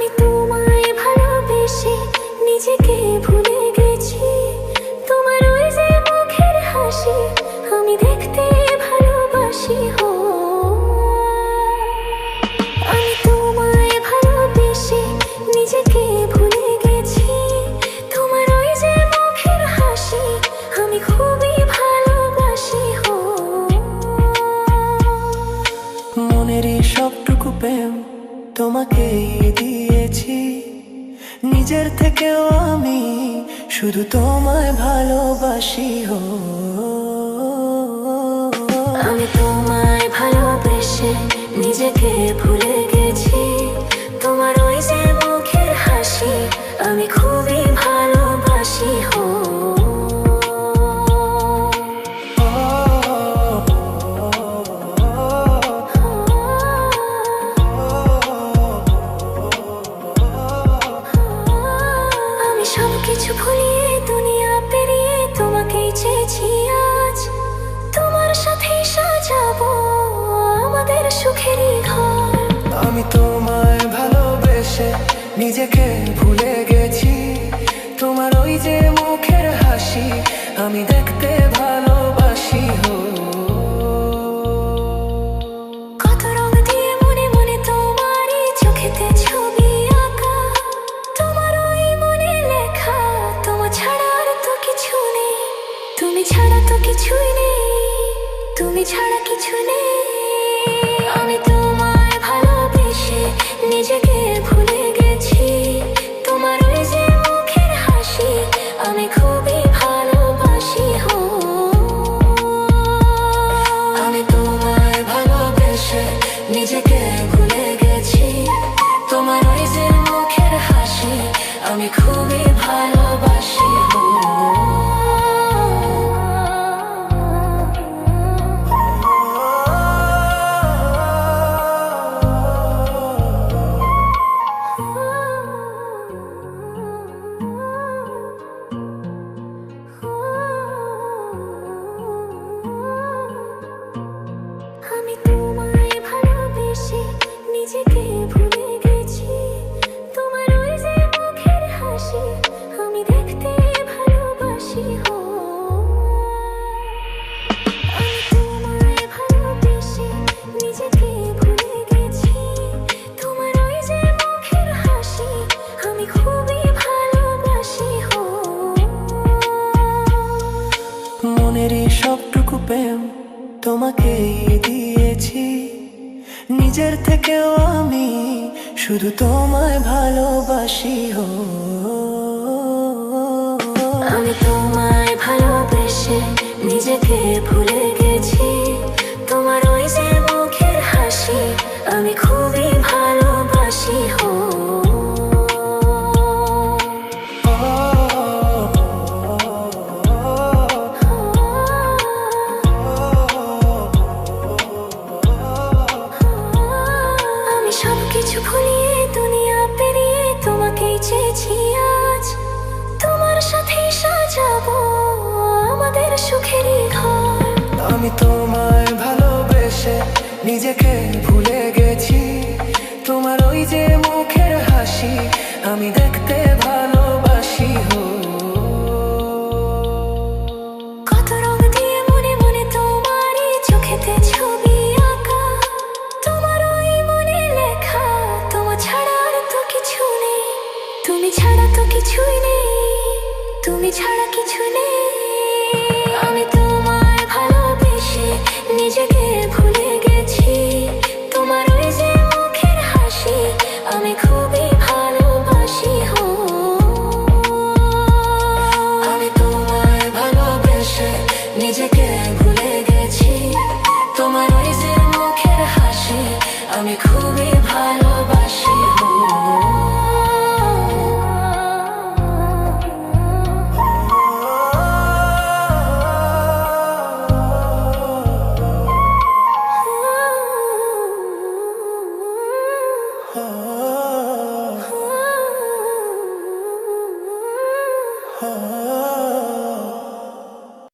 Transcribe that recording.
আমি তোমায় নিজেকে ভুলে গেছি। তোমার ওই যে মুখের হাসি, আমি দেখতে ভালোবাসি, হো। আমি তোমায় ভালোবেসে নিজেকে ভুলে গেছি। তোমার ওই যে মুখের হাসি, আমি খুবই ভালোবাসি, হো। মনের সবটুকু প্রেম তোমাকেই দিয়ে নিজের থেকেও আমি শুধু তোমায় ভালোবাসি হো আমি তোমায় ভালোবেসে নিজেকে ভুলে গেছি। তোমার ওই যে মুখের হাসি, আমি ভালোবেসে নিজেকে ভুলে গেছি। তোমার ওই যে মুখের হাসি, আমি দেখতে ভালোবাসি, হো। তুমি ছাড়া তো কিছুই নেই। তুমি ছাড়া কিছু নেই। আমি খুবই ভালোবাসি মনের সবটুকু প্রেম তোমাকেই দিয়েছি। নিজের থেকেও আমি শুধু তোমায় ভালোবাসি হো আমি তোমায় ভালোবেসে নিজেকে ভুলে ভুলিয়ে দুনিয়া পেরিয়ে তোমাকেই চেয়েছি তোমার সাথে সাজাবো আমাদের সুখেরই ঘর। আমি তোমায় ভালোবেসে নিজেকে কিছু নেই। আমি তোমায় ভালোবেসে নিজেকে ভুলে গেছি। তোমার ওই যে মুখের হাসি, আমি খুব